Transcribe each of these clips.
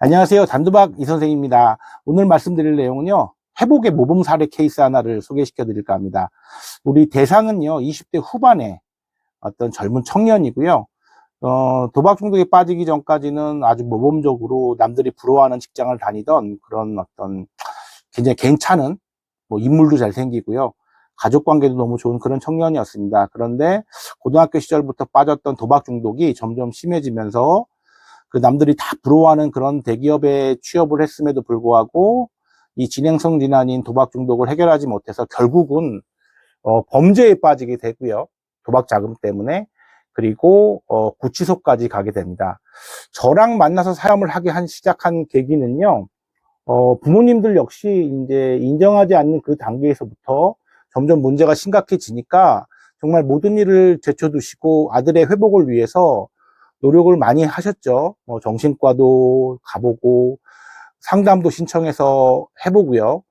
안녕하세요. 단두박 이 선생입니다. 오늘 말씀드릴 내용은요. 회복의 모범 사례 케이스 하나를 소개시켜 드릴까 합니다. 우리 대상은요. 20대 후반의 어떤 젊은 청년이고요. 어, 도박 중독에 빠지기 전까지는 아주 모범적으로 남들이 부러워하는 직장을 다니던 그런 어떤 굉장히 괜찮은 뭐 인물도 잘생기고요. 가족 관계도 너무 좋은 그런 청년이었습니다. 그런데 고등학교 시절부터 빠졌던 도박 중독이 점점 심해지면서 그 남들이 다 부러워하는 그런 대기업에 취업을 했음에도 불구하고 이 진행성 질환인 도박 중독을 해결하지 못해서 결국은 어, 범죄에 빠지게 되고요. 도박 자금 때문에 그리고 어, 구치소까지 가게 됩니다. 저랑 만나서 사람을 하게 한 시작한 계기는요. 어, 부모님들 역시 이제 인정하지 않는 그 단계에서부터 점점 문제가 심각해지니까 정말 모든 일을 제쳐두시고 아들의 회복을 위해서 노력을 많이 하셨죠. 뭐 정신과도 가보고 상담도 신청해서 해보고요.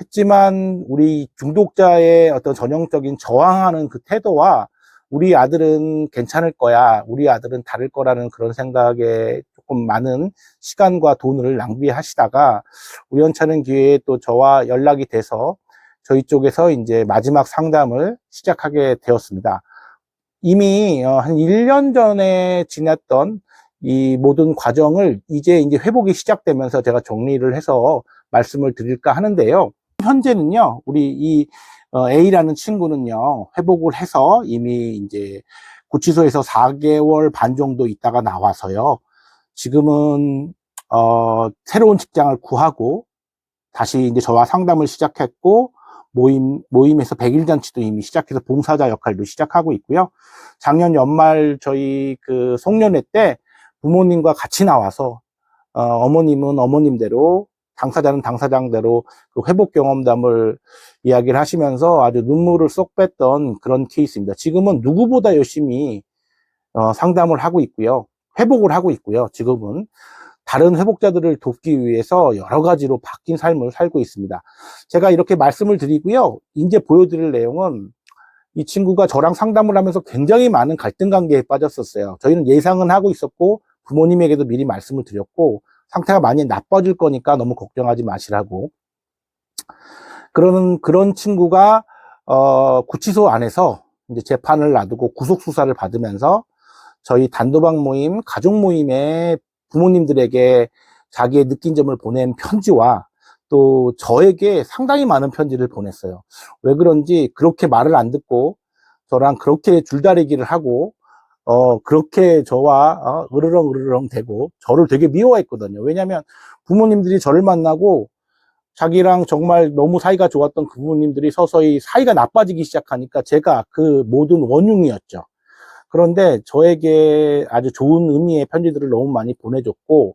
했지만 우리 중독자의 어떤 전형적인 저항하는 그 태도와 우리 아들은 괜찮을 거야, 우리 아들은 다를 거라는 그런 생각에 조금 많은 시간과 돈을 낭비하시다가 우연찮은 기회에 또 저와 연락이 돼서 저희 쪽에서 이제 마지막 상담을 시작하게 되었습니다. 이미 어, 한 1년 전에 지났던 이 모든 과정을 이제 이제 회복이 시작되면서 제가 정리를 해서 말씀을 드릴까 하는데요. 현재는요, 우리 이 어, A라는 친구는요, 회복을 해서 이미 이제 구치소에서 4개월 반 정도 있다가 나와서요, 지금은, 어, 새로운 직장을 구하고, 다시 이제 저와 상담을 시작했고, 모임, 모임에서 100일 잔치도 이미 시작해서 봉사자 역할도 시작하고 있고요. 작년 연말 저희 그 송년회 때 부모님과 같이 나와서, 어, 어머님은 어머님대로, 당사자는 당사장대로 그 회복 경험담을 이야기를 하시면서 아주 눈물을 쏙 뺐던 그런 케이스입니다. 지금은 누구보다 열심히 어, 상담을 하고 있고요. 회복을 하고 있고요. 지금은 다른 회복자들을 돕기 위해서 여러 가지로 바뀐 삶을 살고 있습니다. 제가 이렇게 말씀을 드리고요. 이제 보여드릴 내용은 이 친구가 저랑 상담을 하면서 굉장히 많은 갈등 관계에 빠졌었어요. 저희는 예상은 하고 있었고 부모님에게도 미리 말씀을 드렸고 상태가 많이 나빠질 거니까 너무 걱정하지 마시라고. 그러는 그런 친구가 어, 구치소 안에서 이제 재판을 놔두고 구속 수사를 받으면서 저희 단도박 모임, 가족 모임에 부모님들에게 자기의 느낀 점을 보낸 편지와 또 저에게 상당히 많은 편지를 보냈어요. 왜 그런지 그렇게 말을 안 듣고 저랑 그렇게 줄다리기를 하고 어, 그렇게 저와 어, 으르렁 으르렁 대고 저를 되게 미워했거든요. 왜냐면 부모님들이 저를 만나고 자기랑 정말 너무 사이가 좋았던 그 부모님들이 서서히 사이가 나빠지기 시작하니까 제가 그 모든 원흉이었죠. 그런데 저에게 아주 좋은 의미의 편지들을 너무 많이 보내줬고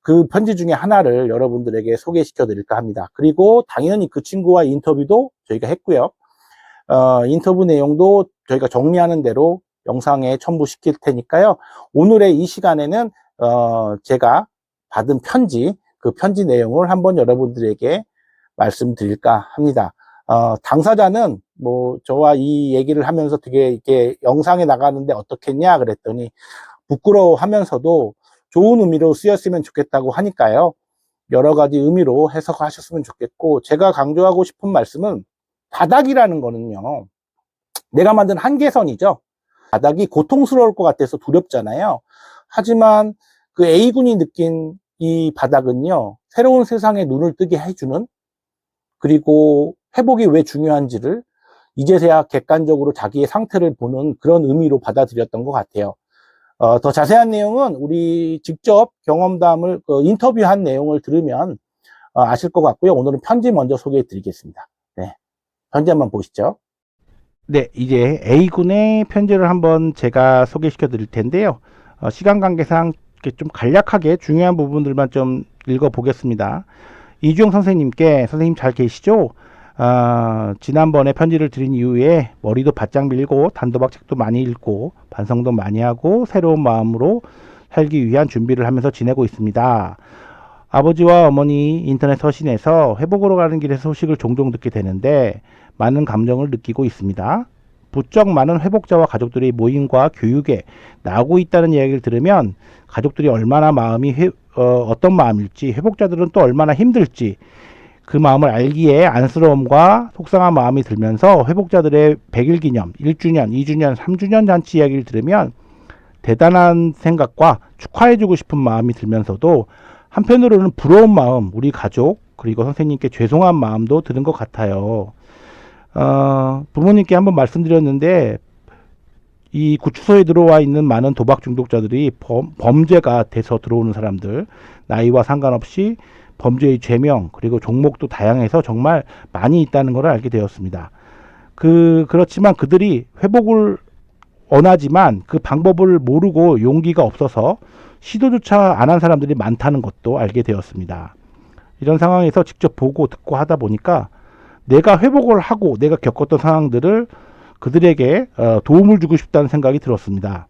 그 편지 중에 하나를 여러분들에게 소개시켜 드릴까 합니다. 그리고 당연히 그 친구와 인터뷰도 저희가 했고요. 어, 인터뷰 내용도 저희가 정리하는 대로 영상에 첨부시킬 테니까요. 오늘의 이 시간에는 어, 제가 받은 편지, 그 편지 내용을 한번 여러분들에게 말씀드릴까 합니다. 어, 당사자는 뭐 저와 이 얘기를 하면서 되게 이렇게 영상에 나가는데 어떻겠냐 그랬더니 부끄러워하면서도 좋은 의미로 쓰였으면 좋겠다고 하니까요. 여러 가지 의미로 해석하셨으면 좋겠고 제가 강조하고 싶은 말씀은 바닥이라는 거는요. 내가 만든 한계선이죠. 바닥이 고통스러울 것 같아서 두렵잖아요. 하지만 그 A군이 느낀 이 바닥은요, 새로운 세상에 눈을 뜨게 해주는, 그리고 회복이 왜 중요한지를 이제서야 객관적으로 자기의 상태를 보는 그런 의미로 받아들였던 것 같아요. 어, 더 자세한 내용은 우리 직접 경험담을, 그 인터뷰한 내용을 들으면 어, 아실 것 같고요. 오늘은 편지 먼저 소개해 드리겠습니다. 네. 편지 한번 보시죠. 네, 이제 A군의 편지를 한번 제가 소개시켜 드릴 텐데요. 어, 시간 관계상 좀 간략하게 중요한 부분들만 좀 읽어 보겠습니다. 이주영 선생님께 선생님 잘 계시죠? 어, 지난번에 편지를 드린 이후에 머리도 바짝 밀고 단도박 책도 많이 읽고 반성도 많이 하고 새로운 마음으로 살기 위한 준비를 하면서 지내고 있습니다. 아버지와 어머니 인터넷 서신에서 회복으로 가는 길에서 소식을 종종 듣게 되는데 많은 감정을 느끼고 있습니다. 부쩍 많은 회복자와 가족들이 모임과 교육에 나오고 있다는 이야기를 들으면 가족들이 얼마나 마음이 회, 어, 어떤 마음일지 회복자들은 또 얼마나 힘들지 그 마음을 알기에 안쓰러움과 속상한 마음이 들면서 회복자들의 100일 기념, 1주년, 2주년, 3주년 잔치 이야기를 들으면 대단한 생각과 축하해주고 싶은 마음이 들면서도 한편으로는 부러운 마음, 우리 가족, 그리고 선생님께 죄송한 마음도 드는 것 같아요. 어, 부모님께 한번 말씀드렸는데, 이 구치소에 들어와 있는 많은 도박 중독자들이 범, 범죄가 돼서 들어오는 사람들, 나이와 상관없이 범죄의 죄명, 그리고 종목도 다양해서 정말 많이 있다는 것을 알게 되었습니다. 그, 그렇지만 그들이 회복을 원하지만 그 방법을 모르고 용기가 없어서 시도조차 안 한 사람들이 많다는 것도 알게 되었습니다. 이런 상황에서 직접 보고 듣고 하다 보니까 내가 회복을 하고 내가 겪었던 상황들을 그들에게 어, 도움을 주고 싶다는 생각이 들었습니다.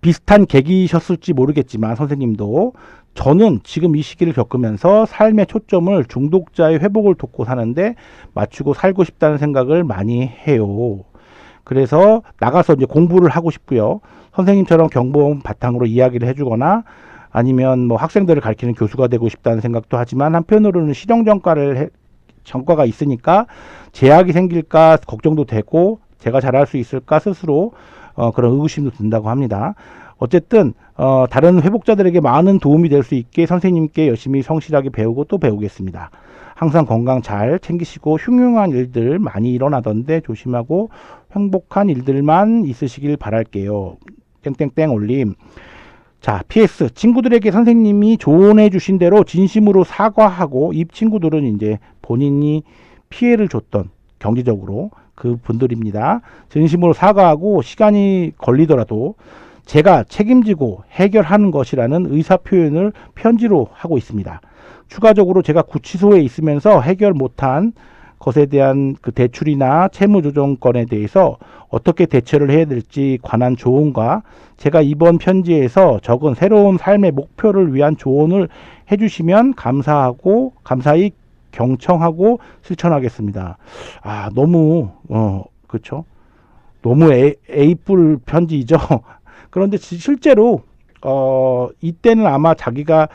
비슷한 계기셨을지 모르겠지만 선생님도 저는 지금 이 시기를 겪으면서 삶의 초점을 중독자의 회복을 돕고 사는데 맞추고 살고 싶다는 생각을 많이 해요. 그래서 나가서 이제 공부를 하고 싶고요. 선생님처럼 경보음 바탕으로 이야기를 해주거나 아니면 뭐 학생들을 가르치는 교수가 되고 싶다는 생각도 하지만 한편으로는 실용 전과를 해, 전과가 있으니까 제약이 생길까 걱정도 되고 제가 잘할 수 있을까 스스로 어, 그런 의구심도 든다고 합니다. 어쨌든 어, 다른 회복자들에게 많은 도움이 될 수 있게 선생님께 열심히 성실하게 배우고 또 배우겠습니다. 항상 건강 잘 챙기시고 흉흉한 일들 많이 일어나던데 조심하고 행복한 일들만 있으시길 바랄게요. 땡땡땡 올림. 자, PS. 친구들에게 선생님이 조언해 주신 대로 진심으로 사과하고 입 친구들은 이제 본인이 피해를 줬던 경제적으로 그 분들입니다. 진심으로 사과하고 시간이 걸리더라도 제가 책임지고 해결하는 것이라는 의사 표현을 편지로 하고 있습니다. 추가적으로 제가 구치소에 있으면서 해결 못한 것에 대한 그 대출이나 채무 조정권에 대해서 어떻게 대처를 해야 될지 관한 조언과 제가 이번 편지에서 적은 새로운 삶의 목표를 위한 조언을 해주시면 감사하고 감사히 경청하고 실천하겠습니다. 아 너무 어 그렇죠. 너무 A, A뿔 편지이죠. 그런데 실제로 어 이때는 아마 자기가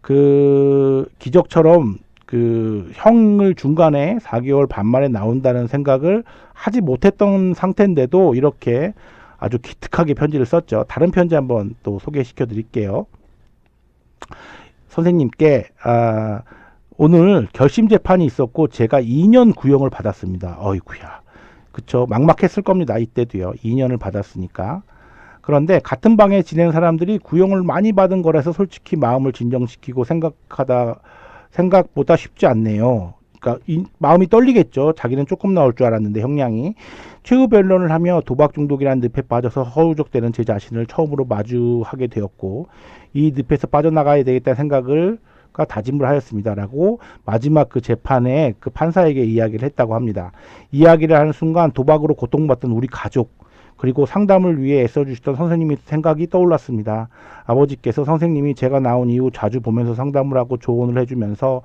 그 기적처럼 그 형을 중간에 4개월 반 만에 나온다는 생각을 하지 못했던 상태인데도 이렇게 아주 기특하게 편지를 썼죠. 다른 편지 한번 또 소개시켜 드릴게요. 선생님께 아, 오늘 결심 재판이 있었고 제가 2년 구형을 받았습니다. 어이구야. 그쵸. 막막했을 겁니다. 이때도요. 2년을 받았으니까. 그런데 같은 방에 지낸 사람들이 구형을 많이 받은 거라서 솔직히 마음을 진정시키고 생각하다 생각보다 쉽지 않네요. 그러니까 이, 마음이 떨리겠죠. 자기는 조금 나올 줄 알았는데 형량이 최후 변론을 하며 도박 중독이라는 늪에 빠져서 허우적대는 제 자신을 처음으로 마주하게 되었고 이 늪에서 빠져나가야 되겠다는 생각을 가 다짐을 하였습니다라고 마지막 그 재판에 그 판사에게 이야기를 했다고 합니다. 이야기를 하는 순간 도박으로 고통받던 우리 가족 그리고 상담을 위해 애써주시던 선생님이 생각이 떠올랐습니다. 아버지께서 선생님이 제가 나온 이후 자주 보면서 상담을 하고 조언을 해주면서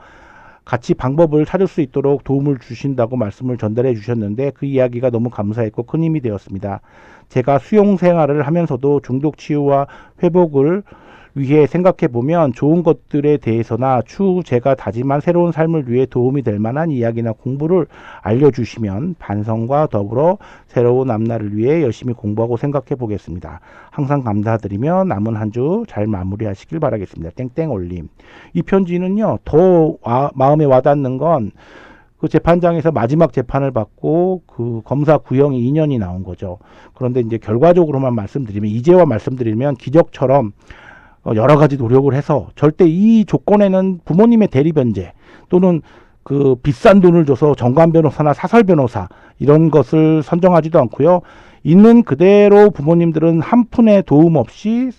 같이 방법을 찾을 수 있도록 도움을 주신다고 말씀을 전달해 주셨는데 그 이야기가 너무 감사했고 큰 힘이 되었습니다. 제가 수용 생활을 하면서도 중독 치유와 회복을 위해 생각해 보면 좋은 것들에 대해서나 추후 제가 다짐한 새로운 삶을 위해 도움이 될 만한 이야기나 공부를 알려주시면 반성과 더불어 새로운 앞날을 위해 열심히 공부하고 생각해 보겠습니다. 항상 감사드리며 남은 한 주 잘 마무리하시길 바라겠습니다. 땡땡 올림. 이 편지는요, 더 와, 마음에 와닿는 건 그 재판장에서 마지막 재판을 받고 그 검사 구형이 2년이 나온 거죠. 그런데 이제 결과적으로만 말씀드리면 이제와 말씀드리면 기적처럼 어, 여러 가지 노력을 해서 절대 이 조건에는 부모님의 대리 변제 또는 그 비싼 돈을 줘서 정관 변호사나 사설 변호사 이런 것을 선정하지도 않고요. 있는 그대로 부모님들은 한 푼의 도움 없이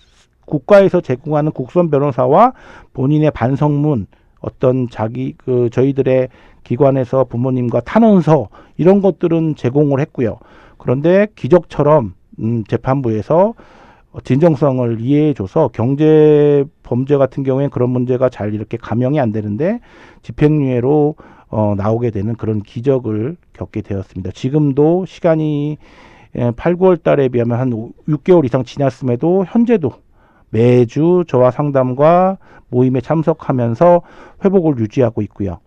국가에서 제공하는 국선 변호사와 본인의 반성문 어떤 자기 그 저희들의 기관에서 부모님과 탄원서 이런 것들은 제공을 했고요. 그런데 기적처럼 음 재판부에서 진정성을 이해해줘서 경제 범죄 같은 경우에 그런 문제가 잘 이렇게 감형이 안 되는데 집행유예로 어, 나오게 되는 그런 기적을 겪게 되었습니다. 지금도 시간이 예, 8, 9월 달에 비하면 한 6개월 이상 지났음에도 현재도 매주 저와 상담과 모임에 참석하면서 회복을 유지하고 있고요.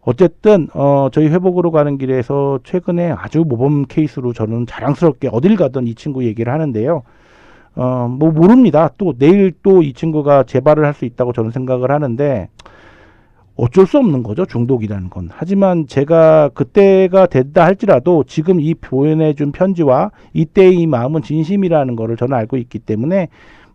어쨌든 어, 저희 회복으로 가는 길에서 최근에 아주 모범 케이스로 저는 자랑스럽게 어딜 가든 이 친구 얘기를 하는데요. 어, 뭐 모릅니다. 또 내일 또 이 친구가 재발을 할 수 있다고 저는 생각을 하는데 어쩔 수 없는 거죠. 중독이라는 건. 하지만 제가 그때가 됐다 할지라도 지금 이 보내준 편지와 이때의 이 마음은 진심이라는 거를 저는 알고 있기 때문에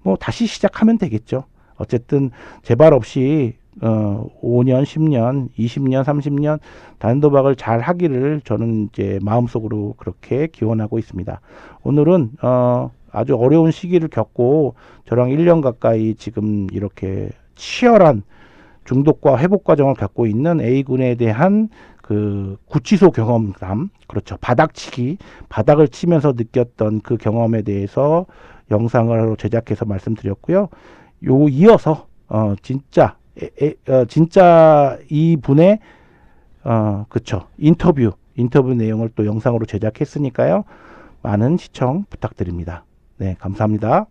뭐 다시 시작하면 되겠죠. 어쨌든 재발 없이 어 5년, 10년, 20년, 30년 단도박을 잘 하기를 저는 이제 마음속으로 그렇게 기원하고 있습니다. 오늘은 어 아주 어려운 시기를 겪고 저랑 1년 가까이 지금 이렇게 치열한 중독과 회복 과정을 갖고 있는 A군에 대한 그 구치소 경험담, 그렇죠. 바닥치기, 바닥을 치면서 느꼈던 그 경험에 대해서 영상을 제작해서 말씀드렸고요. 요 이어서 어 진짜 에, 에, 어, 진짜 이 분의 어 그쵸 인터뷰 인터뷰 내용을 또 영상으로 제작했으니까요. 많은 시청 부탁드립니다. 네, 감사합니다.